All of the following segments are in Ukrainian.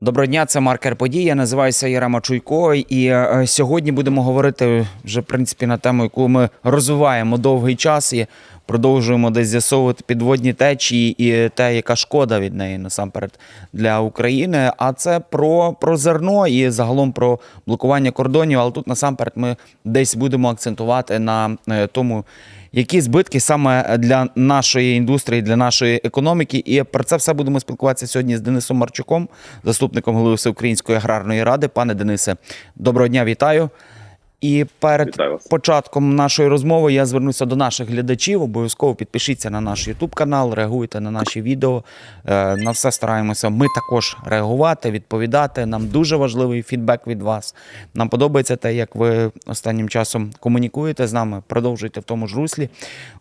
Доброго дня, це маркер подій. Я називаюся Ярема Чуйко, і е, сьогодні будемо говорити вже в принципі на тему, яку ми розвиваємо довгий час і продовжуємо десь з'ясовувати підводні течії і те, яка шкода від неї насамперед для України. А це про, про зерно і загалом про блокування кордонів. Але тут насамперед ми десь будемо акцентувати на е, тому. Які збитки саме для нашої індустрії, для нашої економіки, і про це все будемо спілкуватися сьогодні з Денисом Марчуком, заступником голови Всеукраїнської аграрної ради. Пане Денисе, доброго дня, вітаю. І перед Вітаю початком нашої розмови я звернуся до наших глядачів. Обов'язково підпишіться на наш YouTube канал, реагуйте на наші відео. Е, На все стараємося ми також реагувати, відповідати. Нам дуже важливий фідбек від вас. Нам подобається те, як ви останнім часом комунікуєте з нами. Продовжуйте в тому ж руслі.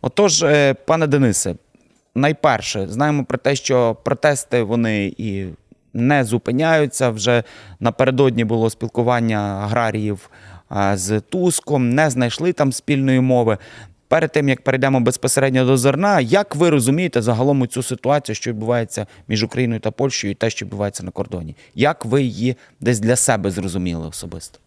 Отож, е, пане Денисе, найперше знаємо про те, що протести вони і не зупиняються. Вже напередодні було спілкування аграріїв з Туском, не знайшли там спільної мови. Перед тим як перейдемо безпосередньо до зерна, як ви розумієте загалом цю ситуацію, що відбувається між Україною та Польщею, і те, що відбувається на кордоні? Як ви її десь для себе зрозуміли особисто?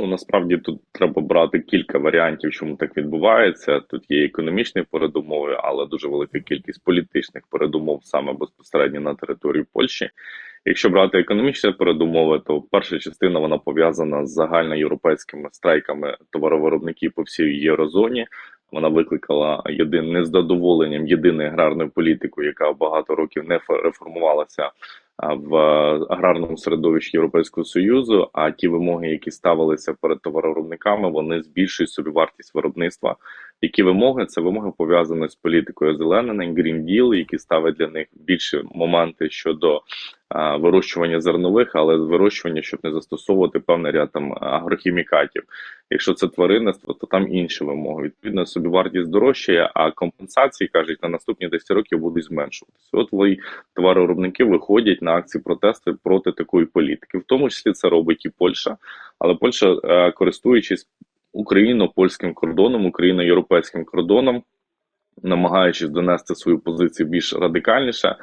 Ну насправді тут треба брати кілька варіантів, чому так відбувається. Тут є економічні передумови, але дуже велика кількість політичних передумов саме безпосередньо на території Польщі. Якщо брати економічні передумови, то перша частина вона пов'язана з загальноєвропейськими страйками товаровиробників по всій єврозоні. Вона викликала єдин незадоволенням єдиною аграрною політикою, яка багато років не реформувалася в аграрному середовищі Європейського союзу. А ті вимоги, які ставилися перед товаровиробниками, вони збільшують собі вартість виробництва. Які вимоги? Це вимоги пов'язані з політикою озеленення, Green Deal, які ставить для них більше моменти щодо вирощування зернових, але вирощування, щоб не застосовувати певний ряд там агрохімікатів. Якщо це тваринництво, то там інші вимоги. Відповідно, собівартість дорожчає, а компенсації кажуть на наступні 10 років будуть зменшуватися. От ви товаровиробники виходять на акції протесту проти такої політики. В тому числі це робить і Польща, але Польща, е, користуючись україно-польським кордоном, україно-європейським кордоном, намагаючись донести свою позицію більш радикальніше,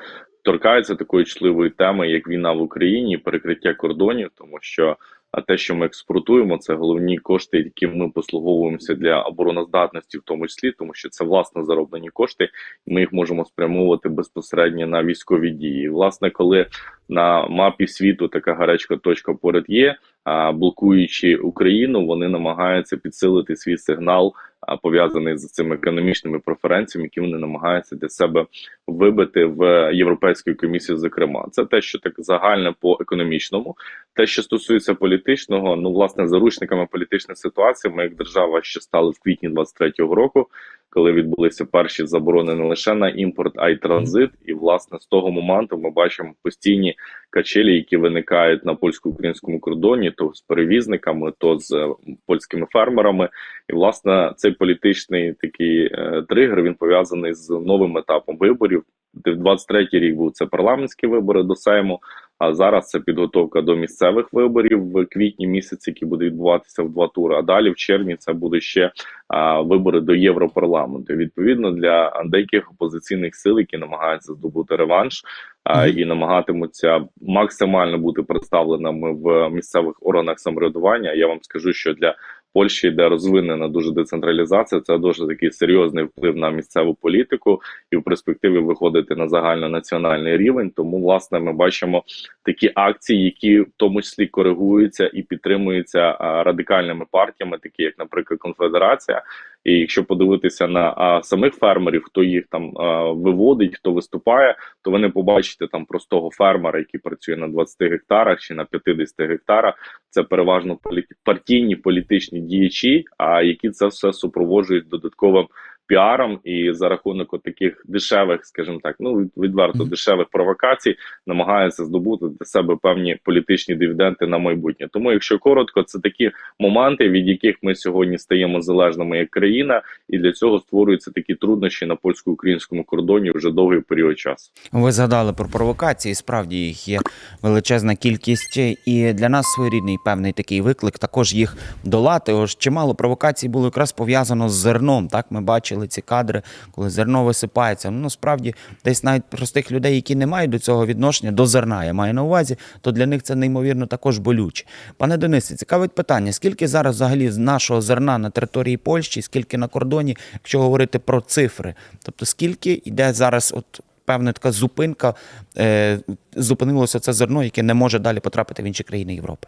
торкається такої чутливої теми, як війна в Україні, перекриття кордонів, тому що а те, що ми експортуємо, це головні кошти, які ми послуговуємося для обороноздатності, в тому числі, тому що це власно зароблені кошти, і ми їх можемо спрямовувати безпосередньо на військові дії. Власне, коли на мапі світу така гарячка точка поряд є, а блокуючи Україну, вони намагаються підсилити свій сигнал, пов'язаний з цими економічними преференціями, які вони намагаються для себе вибити в Європейської комісії. Зокрема, це те, що так загальне по економічному. Те, що стосується політичного, ну власне заручниками політичних ситуацій, ми як держава ще стали в квітні 23-го року, коли відбулися перші заборони не лише на імпорт, а й транзит. І власне з того моменту ми бачимо постійні качелі, які виникають на польсько-українському кордоні, то з перевізниками, то з е, польськими фермерами. І власне цей політичний такий е, тригер він пов'язаний з новим етапом виборів. Де в 23-й рік був це парламентські вибори до Сейму. А зараз це підготовка до місцевих виборів в квітні місяці, які будуть відбуватися в два тури. А далі в червні це буде ще а, вибори до Європарламенту. Відповідно для деяких опозиційних сил, які намагаються здобути реванш а, і намагатимуться максимально бути представленими в місцевих органах самоврядування. Я вам скажу, що для Польщі, де розвинена дуже децентралізація, це дуже такий серйозний вплив на місцеву політику і в перспективі виходити на загальнонаціональний рівень. Тому, власне, ми бачимо такі акції, які в тому числі коригуються і підтримуються радикальними партіями, такі як, наприклад, Конфедерація. І якщо подивитися на а, самих фермерів, хто їх там а, виводить, хто виступає, то ви не побачите там простого фермера, який працює на 20 гектарах чи на 50 гектарах. Це переважно політ... партійні політичні діячі, а які це все супроводжують додатковим піаром і за рахунок от таких дешевих, скажімо так, ну від- відверто дешевих провокацій, намагаються здобути для себе певні політичні дивіденди на майбутнє. Тому, якщо коротко, це такі моменти, від яких ми сьогодні стаємо залежними як країна, і для цього створюються такі труднощі на польсько-українському кордоні вже довгий період часу. Ви згадали про провокації. Справді їх є величезна кількість, і для нас своєрідний певний такий виклик також їх долати. Ось чимало провокацій було якраз пов'язано з зерном. Так ми бачили бачили ці кадри, коли зерно висипається. Ну, насправді, десь навіть простих людей, які не мають до цього відношення, до зерна, я маю на увазі, то для них це неймовірно також болюче. Пане Денисе, цікавить питання: скільки зараз взагалі з нашого зерна на території Польщі, скільки на кордоні, якщо говорити про цифри? Тобто, скільки йде зараз, от певна така зупинка, е, зупинилося це зерно, яке не може далі потрапити в інші країни Європи?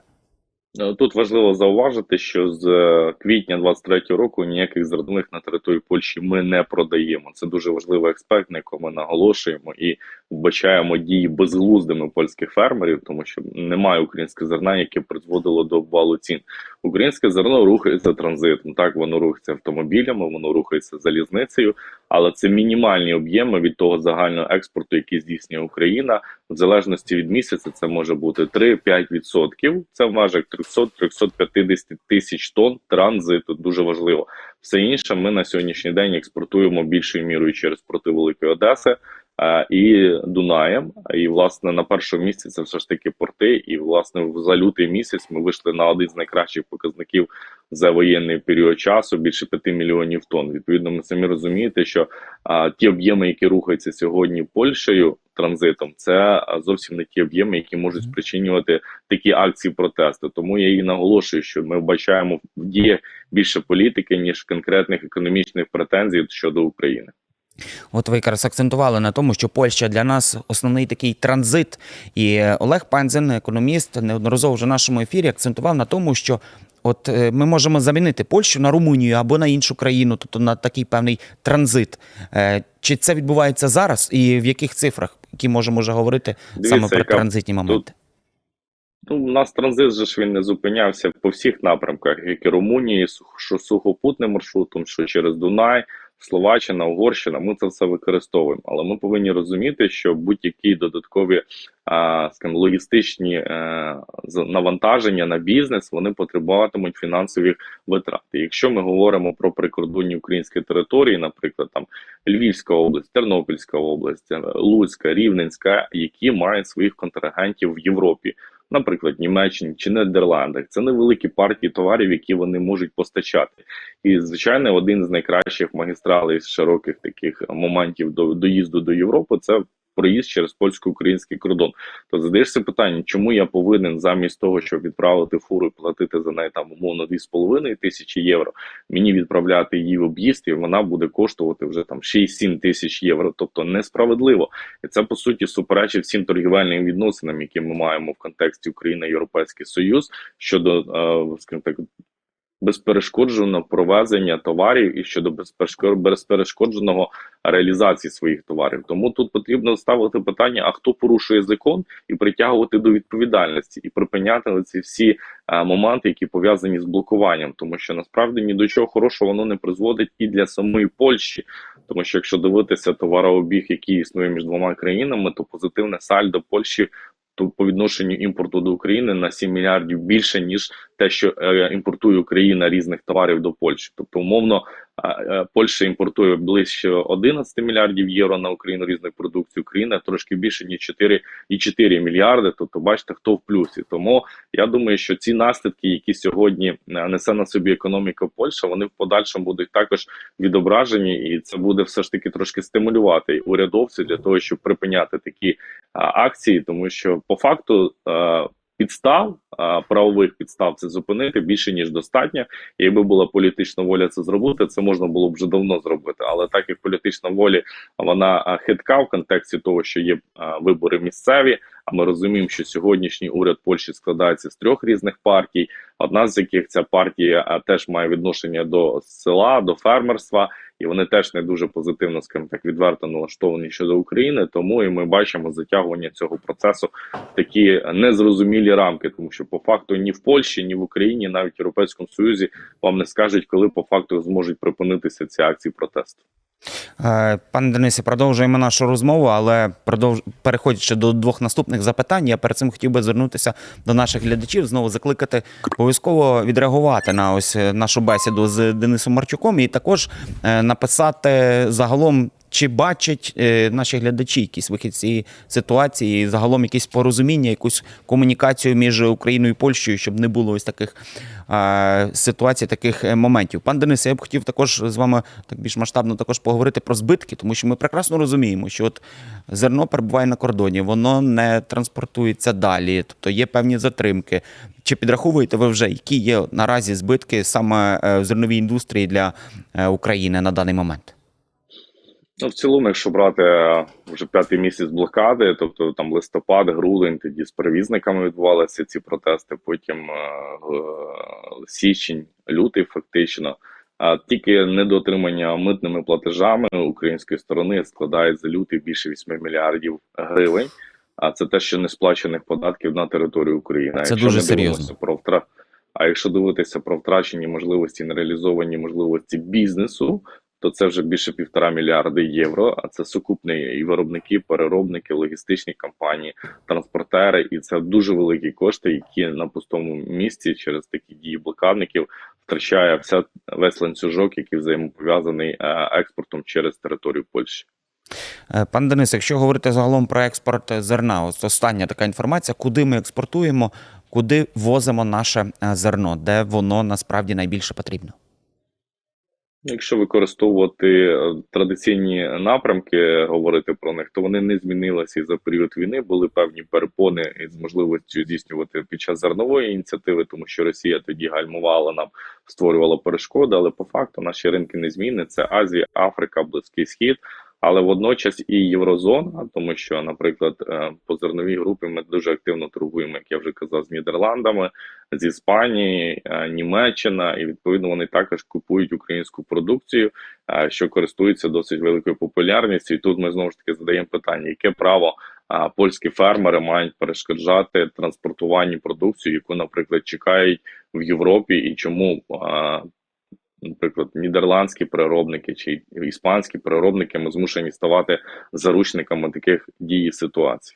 Е, Тут важливо зауважити, що з е, квітня 23 року ніяких зернових на території Польщі ми не продаємо. Це дуже важливий аспект, на якому ми наголошуємо і вбачаємо дії безглуздими польських фермерів, тому що немає українського зерна, яке призводило до обвалу цін. Українське зерно рухається транзитом. Так воно рухається автомобілями, воно рухається залізницею, але це мінімальні об'єми від того загального експорту, який здійснює Україна. В залежності від місяця це може бути 3-5%. Це в межах 300-350 тисяч тонн транзиту. Дуже важливо. Все інше ми на сьогоднішній день експортуємо більшою мірою через порти Великої Одеси е, і Дунаєм. І власне на першому місці це все ж таки порти. І власне за лютий місяць ми вийшли на один з найкращих показників за воєнний період часу більше 5 мільйонів тонн. Відповідно, ми самі розумієте, що а, ті об'єми, які рухаються сьогодні Польщею транзитом, це зовсім не ті об'єми, які можуть спричинювати такі акції протесту. Тому я і наголошую, що ми вбачаємо в діях більше політики ніж конкретних економічних претензій щодо України. От ви якраз акцентували на тому, що Польща для нас основний такий транзит. І Олег Панзен, економіст, неодноразово вже в нашому ефірі акцентував на тому, що от е, ми можемо замінити Польщу на Румунію або на іншу країну, тобто на такий певний транзит. Е, Чи це відбувається зараз, і в яких цифрах, які можемо вже говорити Дивіться, саме про яка транзитні моменти? Ну, у нас транзит же ж він не зупинявся по всіх напрямках, як і Румунії, що сухопутним маршрутом, що через Дунай, Словаччина, Угорщина. Ми це все використовуємо. Але ми повинні розуміти, що будь-які додаткові скажімо, логістичні е, навантаження на бізнес вони потребуватимуть фінансових витрат. І якщо ми говоримо про прикордонні українські території, наприклад, там Львівська область, Тернопільська область, Луцька, Рівненська, які мають своїх контрагентів в Європі наприклад, Німеччині чи Нідерландах. Це невеликі партії товарів, які вони можуть постачати. І звичайно, один з найкращих магістралей з широких таких моментів до доїзду до Європи це. Проїзд через польсько-український кордон, то задаєшся питання, чому я повинен замість того, щоб відправити фуру і платити за неї там умовно 2,5 тисячі євро, мені відправляти її в об'їзд, і вона буде коштувати вже там 6-7 тисяч євро. Тобто несправедливо. І це по суті суперечить всім торгівельним відносинам, які ми маємо в контексті Україна Європейський Союз щодо, е, скажімо так. Безперешкодженого провезення товарів і щодо безперешко- безперешкодженого реалізації своїх товарів. Тому тут потрібно ставити питання: а хто порушує закон, і притягувати до відповідальності, і припиняти ці всі е, моменти, які пов'язані з блокуванням, тому що насправді ні до чого хорошого воно не призводить і для самої Польщі. Тому що якщо дивитися товарообіг, який існує між двома країнами, то позитивне сальдо Польщі по відношенню імпорту до України на 7 мільярдів більше ніж те, що е, імпортує Україна різних товарів до Польщі. Тобто, умовно, Польща імпортує ближче 11 мільярдів євро на Україну різних продукцій. Україна трошки більше ніж 4,4 мільярди. Тобто, бачите, хто в плюсі. Тому я думаю, що ці наслідки, які сьогодні е, несе на собі економіка Польща, вони в подальшому будуть також відображені, і це буде все ж таки трошки стимулювати урядовців для того, щоб припиняти такі акції, тому що по факту. е, Підстав правових підстав це зупинити більше ніж достатньо. Якби була політична воля це зробити, це можна було б вже давно зробити. Але так як політична воля вона хитка в контексті того, що є вибори місцеві. Ми розуміємо, що сьогоднішній уряд Польщі складається з трьох різних партій. Одна з яких ця партія теж має відношення до села, до фермерства, і вони теж не дуже позитивно, скажімо так, відверто налаштовані щодо України. Тому і ми бачимо затягування цього процесу в такі незрозумілі рамки, тому що по факту ні в Польщі, ні в Україні, навіть в Європейському Союзі вам не скажуть, коли по факту зможуть припинитися ці акції протесту. Е, Пане Денисе, продовжуємо нашу розмову, але продовж... переходячи до двох наступних запитань, я перед цим хотів би звернутися до наших глядачів, знову закликати обов'язково відреагувати на ось е, нашу бесіду з Денисом Марчуком і також е, написати загалом Чи бачать е, наші глядачі якісь вихід цієї ситуації, загалом якісь порозуміння, якусь комунікацію між Україною і Польщею, щоб не було ось таких е, ситуацій, таких е, моментів? Пан Денис, я б хотів також з вами так більш масштабно також поговорити про збитки, тому що ми прекрасно розуміємо, що от зерно перебуває на кордоні, воно не транспортується далі, тобто є певні затримки. Чи підраховуєте ви вже, які є наразі збитки саме е, в зерновій індустрії для е, України на даний момент? Ну, в цілому, якщо брати е, вже п'ятий місяць блокади, тобто там листопад, грудень, тоді з перевізниками відбувалися ці протести, потім е, г- січень, лютий, фактично. А тільки недоотримання митними платежами української сторони складає за лютий більше 8 мільярдів гривень. А це те, що не сплачених податків на територію України. Це якщо дуже серйозно. Про втра... А якщо дивитися про втрачені можливості, нереалізовані можливості бізнесу, то це вже більше півтора мільярди євро. А це сукупні і виробники, переробники, логістичні компанії, транспортери, і це дуже великі кошти, які на пустому місці через такі дії блокадників втрачає вся весь ланцюжок, який взаємопов'язаний е, експортом через територію Польщі. Е, Пан Денис, якщо говорити загалом про експорт зерна, ось остання така інформація, куди ми експортуємо, куди возимо наше е, зерно, де воно насправді найбільше потрібно? Якщо використовувати е, традиційні напрямки, говорити про них, то вони не змінилися і за період війни. Були певні перепони із можливістю здійснювати під час зернової ініціативи, тому що Росія тоді гальмувала нам, створювала перешкоди. Але по факту наші ринки не змінні. Це Азія, Африка, Близький Схід. Але водночас і єврозона, тому що, наприклад, е, по зерновій групі ми дуже активно торгуємо, як я вже казав, з Нідерландами, з Іспанії, е, Німеччина, і відповідно вони також купують українську продукцію, е, що користується досить великою популярністю. І тут ми знову ж таки задаємо питання, яке право польські фермери мають перешкоджати транспортуванні продукцію, яку, наприклад, чекають в Європі, і чому. Наприклад, нідерландські переробники чи іспанські переробники ми змушені ставати заручниками таких дій і ситуацій.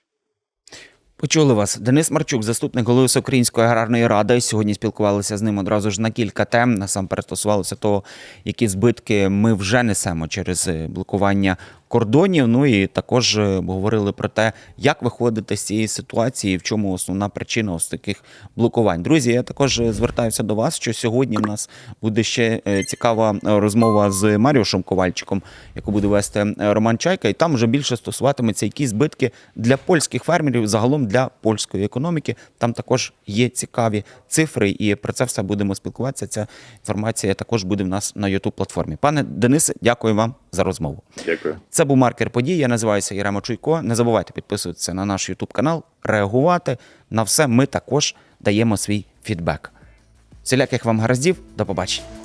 Почули вас. Денис Марчук, заступник голови Всеукраїнської аграрної ради. Сьогодні спілкувалися з ним одразу ж на кілька тем. Насамперед стосувалося того, які збитки ми вже несемо через блокування кордонів. Ну і також е, говорили про те, як виходити з цієї ситуації, в чому основна причина ось таких блокувань. Друзі, я також е, звертаюся до вас, що сьогодні в нас буде ще е, цікава розмова з Маріушем Ковальчиком, яку буде вести Роман Чайка, і там вже більше стосуватиметься які збитки для польських фермерів, загалом для польської економіки. Там також є цікаві цифри, і про це все будемо спілкуватися. Ця інформація також буде в нас на youtube платформі. Пане Денисе, дякую вам за розмову. Дякую. Це був маркер подій. Я називаюся Єрема Чуйко. Не забувайте підписуватися на наш Ютуб канал, реагувати на все. Ми також даємо свій фідбек. Всіляких вам гараздів. До побачення.